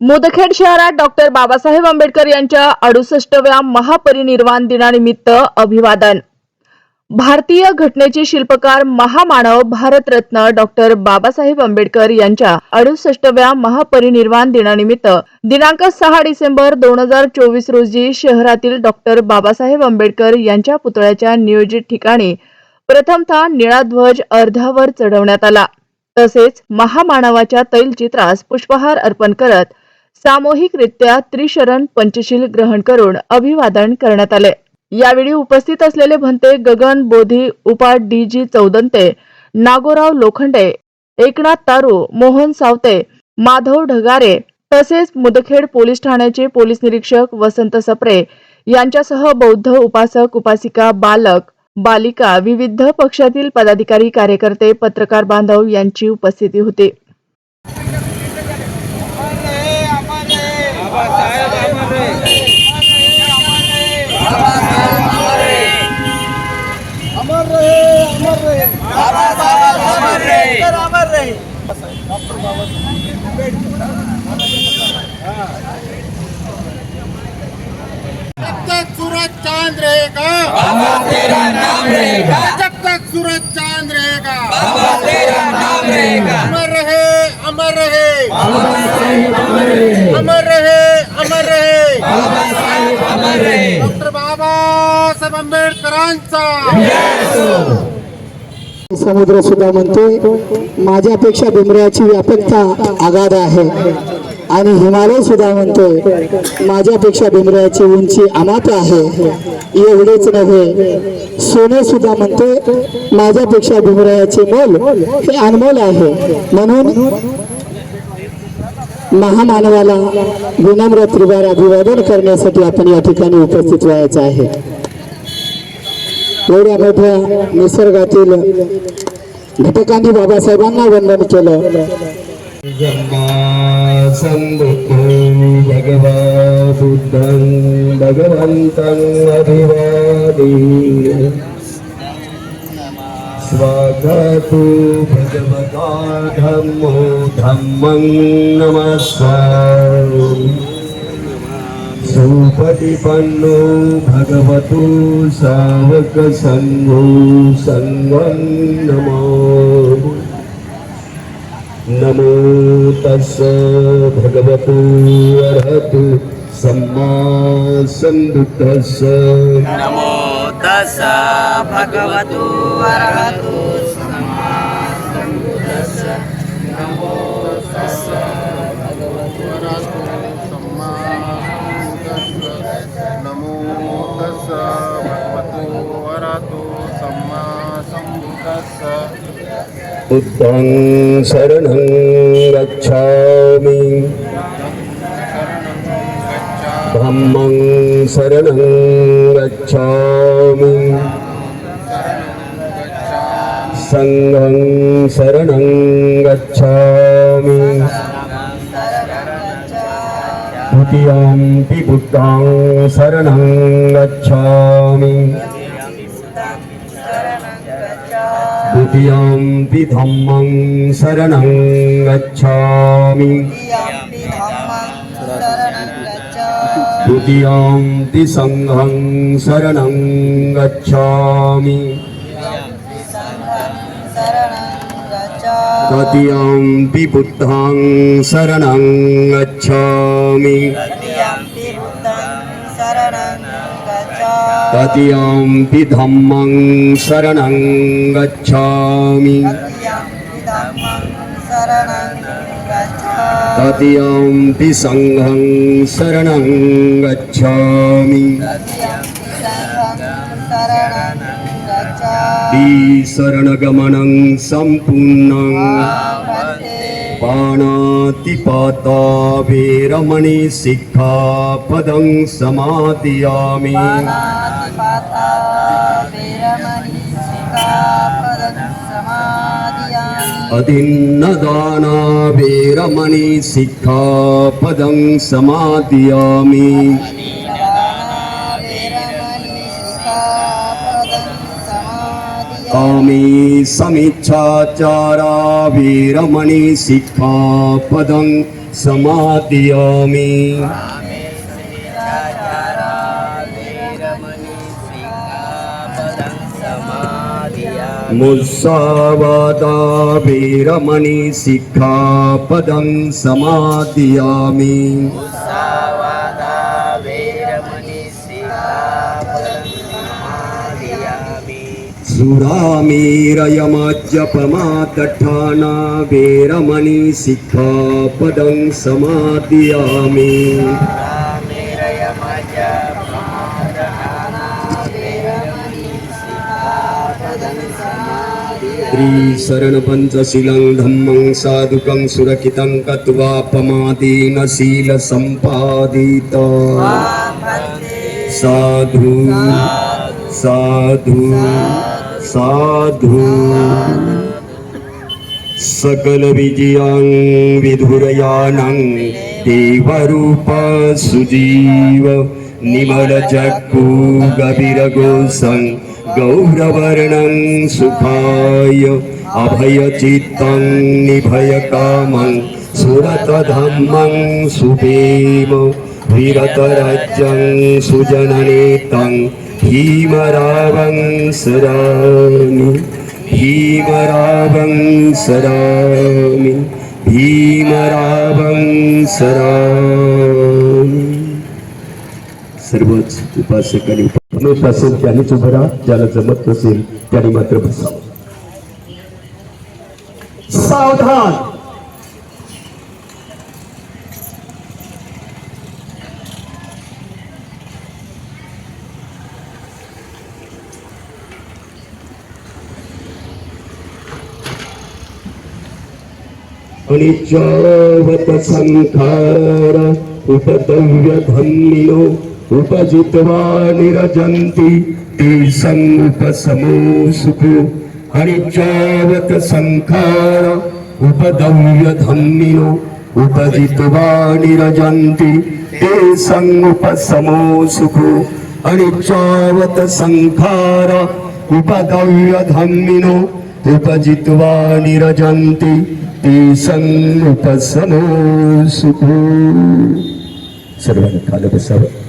मुदखेड शहरात डॉक्टर बाबासाहेब आंबेडकर यांच्या अडुसष्टव्या महापरिनिर्वाण दिनानिमित्त अभिवादन. भारतीय घटनेचे शिल्पकार महामानव भारतरत्न डॉक्टर बाबासाहेब आंबेडकर यांच्या अडुसष्टव्या महापरिनिर्वाण दिनानिमित्त दिनांक सहा डिसेंबर दोन हजार चोवीस रोजी शहरातील डॉक्टर बाबासाहेब आंबेडकर यांच्या पुतळ्याच्या नियोजित ठिकाणी प्रथमतः निळा ध्वज अर्ध्यावर चढवण्यात आला. तसेच महामानवाच्या तैलचित्रास पुष्पहार अर्पण करत सामूहिकरित्या त्रिशरण पंचशील ग्रहण करून अभिवादन करण्यात आले. यावेळी उपस्थित असलेले भंते गगन बोधी उपा डी जी चौदंते नागोराव लोखंडे एकनाथ तारू मोहन सावते माधव ढगारे तसेच मुदखेड पोलीस ठाण्याचे पोलीस निरीक्षक वसंत सप्रे यांच्यासह बौद्ध उपासक उपासिका बालक बालिका विविध पक्षातील पदाधिकारी कार्यकर्ते पत्रकार बांधव यांची उपस्थिती होती. जब तक सूरज चाँद रहेगा तेरा नाम रहेगा जब तक सूरज चाँद रहेगा तेरा नाम रहेगा अमर रहे अमर रहे अमर रहे। बाबासाहेब आंबेडकरांचा. समुद्र सुद्धा म्हणतोय माझ्यापेक्षा डोंगराची व्यापकता आगाध आहे. आणि हिमालय सुद्धा म्हणतोय माझ्यापेक्षा डोंगराची उंची अमात आहे. एवढेच नव्हे सोने सुद्धा म्हणतोय माझ्यापेक्षा डोंगराचे मोल हे अनमोल आहे. म्हणून महामानवाला विनम्र त्रिवार अभिवादन करण्यासाठी आपण या ठिकाणी उपस्थित व्हायचं आहे. एवढ्या मोठ्या निसर्गातील घटकांनी बाबासाहेबांना वंदन केलं. भगवा बुद्धं भगवन्तम् अभिवादि। स्वागतो भगवता धम्मो धम्मं नमस्कारम् सुपटिपन्नो भगवतो सावकसङ्गो सङ्गं नमो नमो तस् भगवतो अर्हतु सम्मा सम्बुद्धस्स नमो तस्स भगवतो अरहतो बुद्धं शरणं गच्छामि धम्मं शरणं गच्छामि सङ्घं शरणं गच्छामि द्वितीयं बुद्धां शरणं गच्छामि द्वितीयं विधम्मं शरणं गच्छामि। द्वितीयं सङ्घं शरणं गच्छामि। तृतीयं बुद्धां शरणं गच्छामि। तृतीयं धम्मं शरणं गच्छामि। तृतीयं सङ्घं शरणं गच्छामि। शरणगमनं सम्पूर्णं। पाणातिपाता वीरमणि सिक्खापदं समादयामि अदिन्नदाना वीरमणि सिक्खापदं समादयामि आमि समिच्छाचारा वीरमणि सिक्खापदं समादयामि मुस्सावादा वीरमणि सिक्खापदं समादयामि। सुरामीरयमज्जपमादठाना वीरमणि सिक्खापदं समादयामि त्रिशरणपञ्चशीलं धम्मं साधुकं सुरक्षितं कत्वा पमादीन शीलसम्पादित साधु साधु साधु सकलविजयां विधुरयानं देवरूप सुजीव निमलचक्षु गभीरगोसं गौरवर्णं सुखाय अभयचित्तं निभयकामं सुरतधम्मं सुपेम विरतराज्यं सुजननेतं भीमरावं सरामि भीमरावं सरामि भीमरावं सरामि। सर्वच उपासकांनी जमत असेल त्यानेच उभं राहा ज्याला जमत नसेल त्याने मात्र बसावं. सावधान! आणि अनिचावत संखार उपदव्य धन्यो उपजित्वा निरजन्ति ते समुपसमो सुखो अनिचावत संखार उपदव्य धन्यो उपजित्वा निरजन्ति ते समुपसमो सुखो अनिचावत संखार उपदव्य धन्यो उपजित्वा निरजन्ति ते समुपसमो सुखो सर्वांनी खाली बसावं